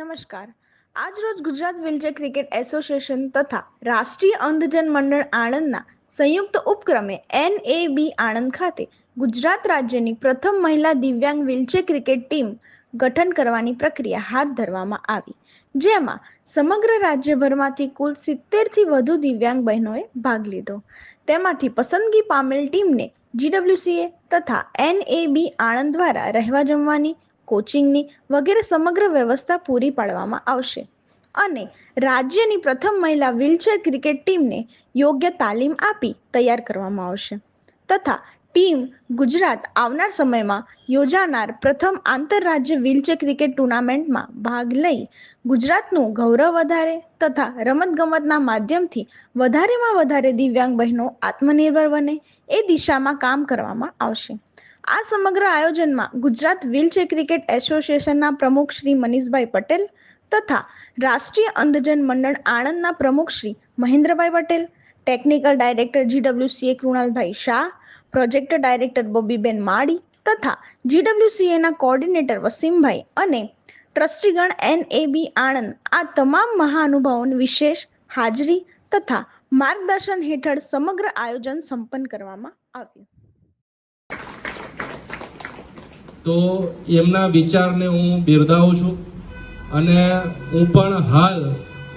નમસ્કાર. આજરોજ Gujarat wheelchair cricket association તથા રાષ્ટ્રીય અંધજન મંડળ આણંદના સંયુક્ત ઉપક્રમે એનએબી આણંદ ખાતે ગુજરાત રાજ્યની પ્રથમ મહિલા દિવ્યાંગ વ્હીલચેર ક્રિકેટ ટીમ ગઠન કરવાની પ્રક્રિયા હાથ ધરવામાં આવી, જેમાં સમગ્ર રાજ્યભરમાંથી કુલ સિત્તેરથી વધુ દિવ્યાંગ બહેનોએ ભાગ લીધો. તેમાંથી પસંદગી પામેલ ટીમને જીડબ્લ્યુસીએ તથા એનએબી આણંદ દ્વારા રહેવા જમવાની કોચિંગની વગેરે સમગ્ર વ્યવસ્થા પૂરી પાડવામાં આવશે. અને રાજ્યની પ્રથમ મહિલા વ્હીલચેર ક્રિકેટ ટીમને યોગ્ય તાલીમ આપી તૈયાર કરવામાં આવશે. તથા ટીમ ગુજરાત આવનાર સમયમાં યોજાનાર પ્રથમ આંતરરાજ્ય વ્હીલચેર ક્રિકેટ ટુર્નામેન્ટમાં ભાગ લઈ ગુજરાતનું ગૌરવ વધારે તથા રમતગમતના માધ્યમથી વધારેમાં વધારે દિવ્યાંગ બહેનો આત્મનિર્ભર બને એ દિશામાં કામ કરવામાં આવશે. આ સમગ્ર આયોજનમાં ગુજરાત વ્હીલચેર ક્રિકેટ એસોસિએશનના પ્રમુખ શ્રી મનીષભાઈ પટેલ તથા રાષ્ટ્રીય અંધજન મંડળ આણંદના પ્રમુખ Shri Mahendrabhai Patel, technical director GWCA Krunalbhai Shah, project director Bobiben Mali તથા જીડબ્લ્યુસીએના કોઓર્ડિનેટર વસીમભાઈ અને ટ્રસ્ટીગણ એનએબી આણંદ આ તમામ મહાનુભાવોની વિશેષ હાજરી તથા માર્ગદર્શન હેઠળ સમગ્ર આયોજન સંપન્ન કરવામાં આવ્યું. તો એમના વિચારને હું બિરદાવું છું અને હું પણ હાલ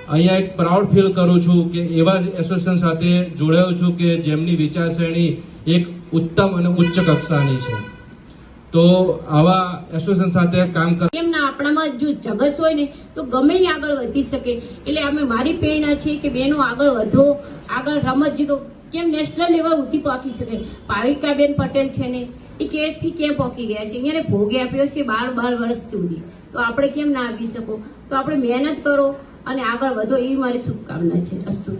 અહીંયા એક પ્રાઉડ ફીલ કરું છું કે એવા એસોસિએશન સાથે જોડાયો છું કે જેમની વિચારસરણી એક ઉત્તમ અને ઉચ્ચ કક્ષાની છે. તો આવા એસોસિએશન સાથે કામ કર એમના આપણામાં જો જગસ હોય ને, તો ગમે આગળ વધી શકે. એટલે અમે મારી પ્રેરણા છે કે બેનો આગળ વધો, આગળ રમત જીતો. કેમ નેશનલ લેવલ સુધી પહોંચી શકે? ભાવિકાબેન પટેલ છે ને એ કેથી ક્યાં પહોંચી ગયા છે? અહીંયા ભોગે આપ્યો છે બાર બાર વર્ષ સુધી. તો આપણે કેમ ના આપી શકો? તો આપણે મહેનત કરો અને આગળ વધો એવી મારી શુભકામના છે. અસ્તુ.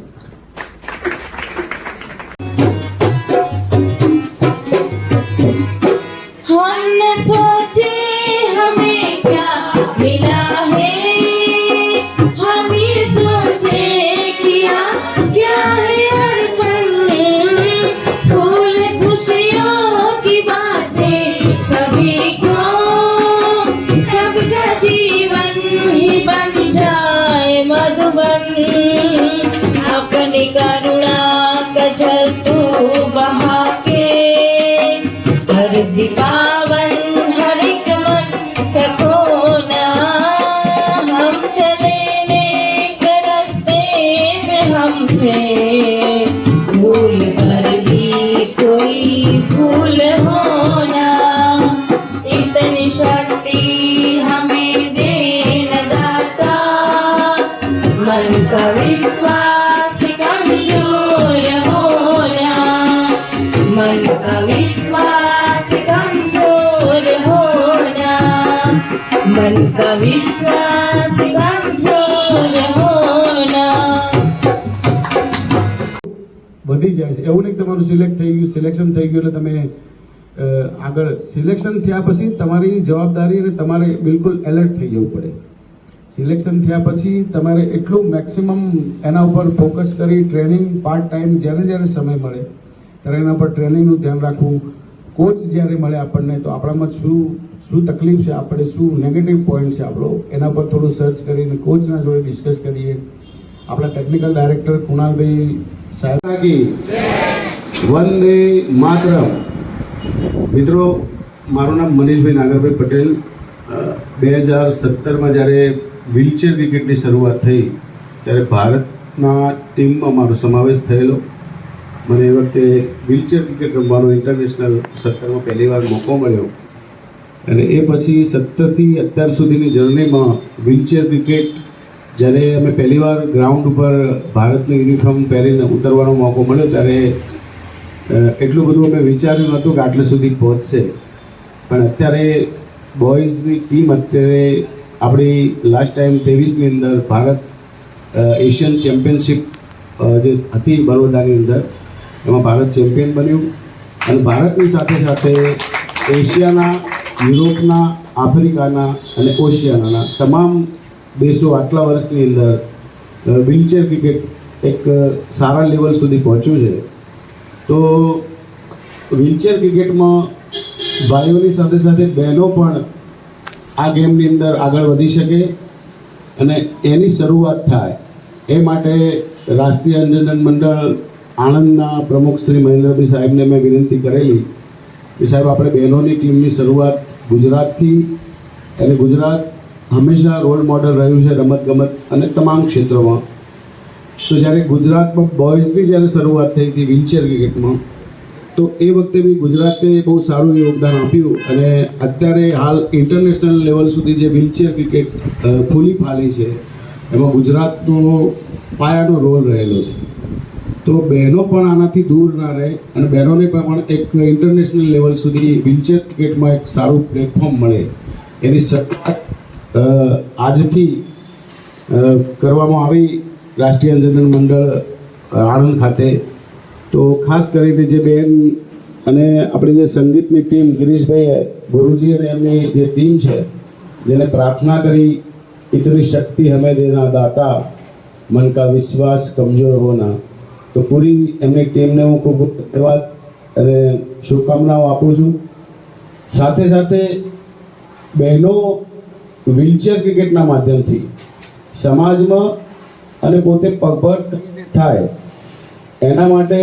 में हमसे भूल कर भी कोई भूल होना इतनी शक्ति हमें देन दाता मन का विश्वास कमजोर होना मन का विश्वास कमजोर होना मन का विश्वास વધી જાય છે. એવું નહીં તમારું સિલેક્ટ થઈ ગયું સિલેક્શન થઈ ગયું એટલે તમે આગળ સિલેક્શન થયા પછી તમારી જવાબદારી અને તમારે બિલકુલ એલર્ટ થઈ જવું પડે. સિલેક્શન થયા પછી તમારે એટલું મેક્સિમમ એના ઉપર ફોકસ કરી ટ્રેનિંગ પાર્ટ ટાઈમ જ્યારે જ્યારે સમય મળે, ત્યારે એના પર ટ્રેનિંગનું ધ્યાન રાખવું. કોચ જ્યારે મળે આપણને તો આપણામાં શું શું તકલીફ છે આપણે, શું નેગેટિવ પોઈન્ટ છે આપણો, એના પર થોડું સર્ચ કરીને કોચના જોડે ડિસ્કસ કરીએ. આપણા ટેકનિકલ ડાયરેક્ટર કુણાલભાઈ સાહેબ કી વંદે માતરમ. મિત્રો, મારું નામ મનીષભાઈ નાગરભાઈ પટેલ. બે હજાર સત્તરમાં જ્યારે વ્હીલચેર ક્રિકેટની શરૂઆત થઈ, ત્યારે ભારતના ટીમમાં મારો સમાવેશ થયેલો. મને એ વખતે વ્હીલચેર ક્રિકેટ રમવાનો ઇન્ટરનેશનલ સત્તરમાં પહેલી વાર મોકો મળ્યો. અને એ પછી સત્તરથી અત્યાર સુધીની જર્નીમાં વ્હીલચેર ક્રિકેટ જ્યારે અમે પહેલીવાર ગ્રાઉન્ડ ઉપર ભારતનું યુનિફોર્મ પહેરીને ઉતરવાનો મોકો મળ્યો, ત્યારે એટલું બધું અમે વિચાર્યું નહોતું કે આટલે સુધી પહોંચશે. પણ અત્યારે બોયઝની ટીમ અત્યારે આપણી લાસ્ટ ટાઈમ ત્રેવીસની અંદર ભારત એશિયન ચેમ્પિયનશિપ જે હતી બરોડાની અંદર, એમાં ભારત ચેમ્પિયન બન્યું. અને ભારતની સાથે સાથે એશિયાના, યુરોપના, આફ્રિકાના અને ઓશિયાનાના તમામ દેશો આટલા વર્ષની અંદર વ્હીલચેર ક્રિકેટ એક સારા લેવલ સુધી પહોંચ્યું છે. તો વ્હીલચેર ક્રિકેટમાં ભાઈઓની સાથે સાથે બહેનો પણ આ ગેમની અંદર આગળ વધી શકે અને એની શરૂઆત થાય. એ માટે રાષ્ટ્રીય અંજનન મંડળ આણંદના પ્રમુખ શ્રી મહેન્દ્રભાઈ સાહેબને મેં વિનંતી કરેલી કે સાહેબ, આપણે બહેનોની ટીમની શરૂઆત ગુજરાતથી, અને ગુજરાત હંમેશા રોલ મોડલ રહ્યું છે રમતગમત અને તમામ ક્ષેત્રોમાં. તો જ્યારે ગુજરાતમાં બોયઝની જ્યારે શરૂઆત થઈ હતી વ્હીલચેર ક્રિકેટમાં તો એ વખતે બી ગુજરાતે બહુ સારું યોગદાન આપ્યું અને અત્યારે હાલ ઇન્ટરનેશનલ લેવલ સુધી જે વ્હીલચેર ક્રિકેટ ફૂલી ફાલી છે એમાં ગુજરાતનો પાયાનો રોલ રહેલો છે. તો બહેનો પણ આનાથી દૂર ના રહે અને બહેનોને પણ એક ઇન્ટરનેશનલ લેવલ સુધી વ્હીલચેર ક્રિકેટમાં એક સારું પ્લેટફોર્મ મળે. એની અ, આજથી કરવામાં આવી રાષ્ટ્રીય અંધજન મંડળ આણંદ ખાતે. તો ખાસ કરીને જે બેન અને આપણી જે સંગીતની ટીમ ગિરીશભાઈ ગુરુજી અને એમની જે ટીમ છે, જેને પ્રાર્થના કરી ઇતની શક્તિ હમે દેના દાતા, મન કા વિશ્વાસ કમજોર હોના. તો પૂરી એમની ટીમને હું ખૂબ ધન્યવાદ અને શુભકામનાઓ આપું છું. સાથે સાથે બહેનો વ્હીલચેર ક્રિકેટના માધ્યમથી સમાજમાં અને પોતે પગભટ થાય. એના માટે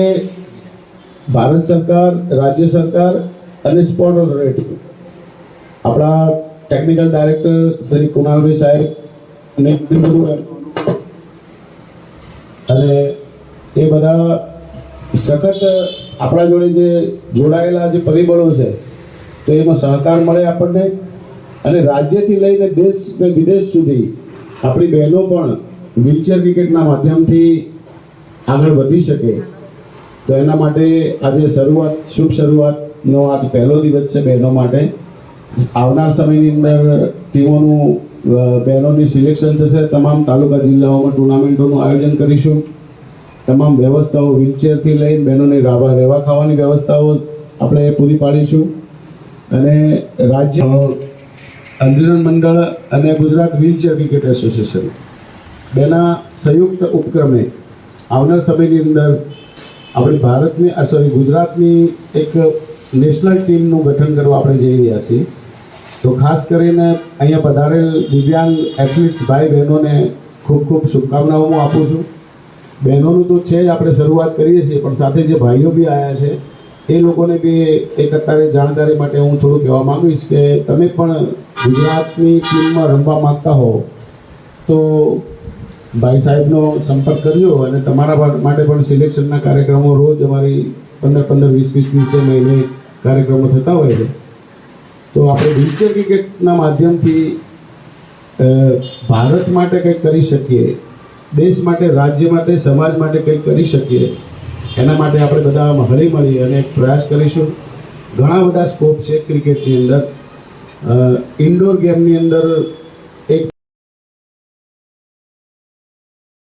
ભારત સરકાર, રાજ્ય સરકાર અને સ્પોર્ટ ઓથોરિટી આપણા ટેકનિકલ ડાયરેક્ટર શ્રી કુણાલભાઈ સાહેબ અને અને એ બધા સખત આપણા જોડે જે જોડાયેલા જે પરિબળો છે, તો એમાં સહકાર મળે આપણને. અને રાજ્યથી લઈને દેશ કે વિદેશ સુધી આપણી બહેનો પણ વ્હીલચેર ક્રિકેટના માધ્યમથી આગળ વધી શકે. તો એના માટે આજે શરૂઆત, શુભ શરૂઆતનો આજ પહેલો દિવસ છે બહેનો માટે. આવનાર સમયની અંદર ટીમોનું બહેનોની સિલેક્શન થશે. તમામ તાલુકા જિલ્લાઓમાં ટુર્નામેન્ટોનું આયોજન કરીશું. તમામ વ્યવસ્થાઓ વ્હીલચેરથી લઈને બહેનોને રાવા રહેવા ખાવાની વ્યવસ્થાઓ આપણે પૂરી પાડીશું. અને રાજ્ય અંજનન મંડળ અને ગુજરાત વ્હીલચેર ક્રિકેટ એસોસિએશન. બેના સંયુક્ત ઉપક્રમે આવનાર સમયની અંદર આપણી ભારતની સોરી ગુજરાતની એક નેશનલ ટીમનું ગઠન કરવા આપણે જઈ રહ્યા છીએ. તો ખાસ કરીને અહીંયા પધારેલ દિવ્યાંગ એથ્લીટ્સ ભાઈ બહેનોને ખૂબ ખૂબ શુભકામનાઓ હું આપું છું. બહેનોનું તો છે જ આપણે શરૂઆત કરીએ છીએ, પણ સાથે જે ભાઈઓ બી આવ્યા છે એ લોકોને બી એક અત્યારે જાણકારી માટે હું થોડું કહેવા માંગીશ કે તમે પણ ગુજરાતની ટીમમાં રમવા માંગતા હો, તો ભાઈ સાહેબનો સંપર્ક કરજો અને તમારા માટે પણ સિલેક્શનના કાર્યક્રમો રોજ અમારી પંદર પંદર વીસ વીસ દિવસે મહિને કાર્યક્રમો થતા હોય છે. તો આપણે વ્હીલચેર ક્રિકેટના માધ્યમથી ભારત માટે કંઈક કરી શકીએ, દેશ માટે, રાજ્ય માટે, સમાજ માટે કંઈક કરી શકીએ એના માટે આપણે બધા હળી મળી અને પ્રયાસ કરીશું. ઘણા બધા સ્કોપ છે ક્રિકેટની અંદર. ઇન્ડોર ગેમની અંદર